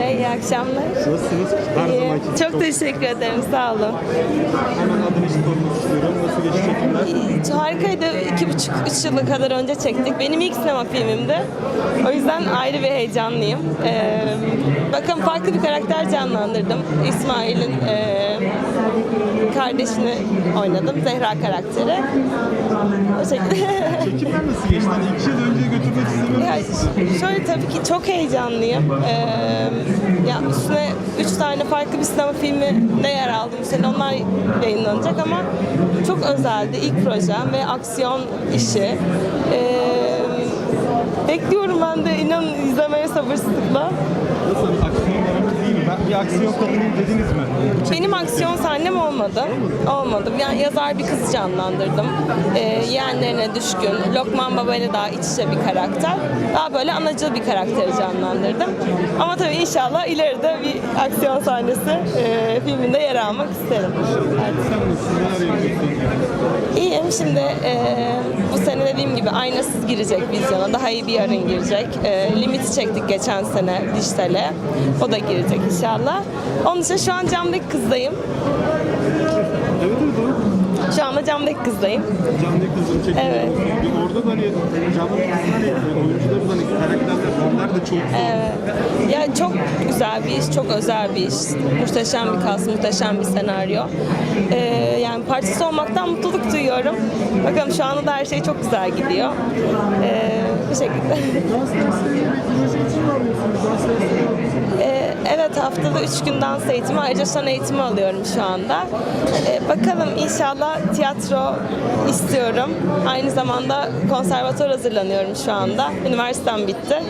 Bey, iyi akşamlar. Nasılsınız? Her İyi. zamanki gibi Çok teşekkür ederim, sağ olun. Hemen adını sormak istiyorum. Nasıl geçti? Harikaydı. İki buçuk, üç yılı kadar önce çektik. Benim ilk sinema filmimdi. O yüzden ayrı bir heyecanlıyım. Ee, bakın farklı bir karakter canlandırdım. İsmail'in e, kardeşini oynadım. Zehra karakteri. O şekilde. Çekimler nasıl geçti? Hani iki yıl önce götürmek istemiyorum şöyle tabii ki çok heyecanlıyım. Ee, ya üstüne üç tane farklı bir sinema filminde yer aldım. Sene onlar yayınlanacak ama çok özeldi. İlk projem ve aksiyon işi. Ee, bekliyorum ben de inanın izlemeye sabırsızlıkla. Nasıl? Aksiyon olarak değil mi? Ben bir aksiyon kadınıyım dediniz mi? Benim aksiyon sahnem olmadı. Olmadı. Yani yazar bir kız canlandırdım. Ee, yeğenlerine düşkün. Lokman Baba ile daha iç içe bir karakter. Daha böyle anacıl bir karakteri canlandırdım. Ama tabii inşallah ileride bir aksiyon sahnesi e, filminde yer almak isterim. Evet. İyiyim. Şimdi e, bu sene dediğim gibi aynasız girecek vizyona. Daha iyi bir yarın girecek. E, limiti çektik geçen sene dijitale. O da girecek inşallah. Onun için şu an camdaki kızdayım. Evet evet doğru. Şu anda camdaki kızdayım. Canlı kızım çekimler Evet. orada da hani canlı kızın hani oyuncuların hani karakterler, roller de çok zor. Evet. Ya çok güzel bir iş, çok özel bir iş. Muhteşem bir kas, muhteşem bir senaryo. Ee, yani parçası olmaktan mutluluk duyuyorum. Bakalım şu anda da her şey çok güzel gidiyor. Ee, bu şekilde. Haftada üç gün dans eğitimi ayrıca son eğitimi alıyorum şu anda. Ee, bakalım inşallah tiyatro istiyorum. Aynı zamanda konservatuvar hazırlanıyorum şu anda. Üniversitem bitti.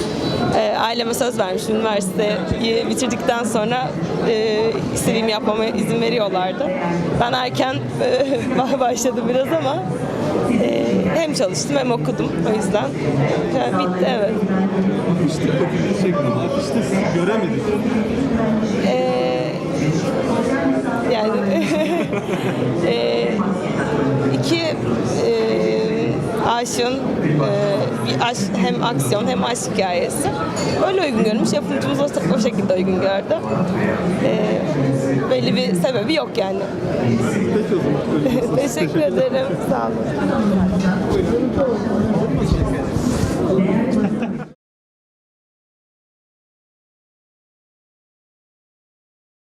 Ee, aileme söz vermişim üniversiteyi bitirdikten sonra e, istediğimi yapmama izin veriyorlardı. Ben erken e, başladım biraz ama e, hem çalıştım hem okudum o yüzden. Yani bitti evet. Afişte kopildi şeklinde. Afişte sizi göremedik. Ee, yani ee, iki ee, aşığın ee, bir aşk, hem aksiyon hem aşk hikayesi. Öyle uygun görmüş. Yapımcımız o, o şekilde uygun gördü. Ee, belli bir sebebi yok yani. Peki o zaman. öyle olsun. Teşekkür ederim. Sağ olun.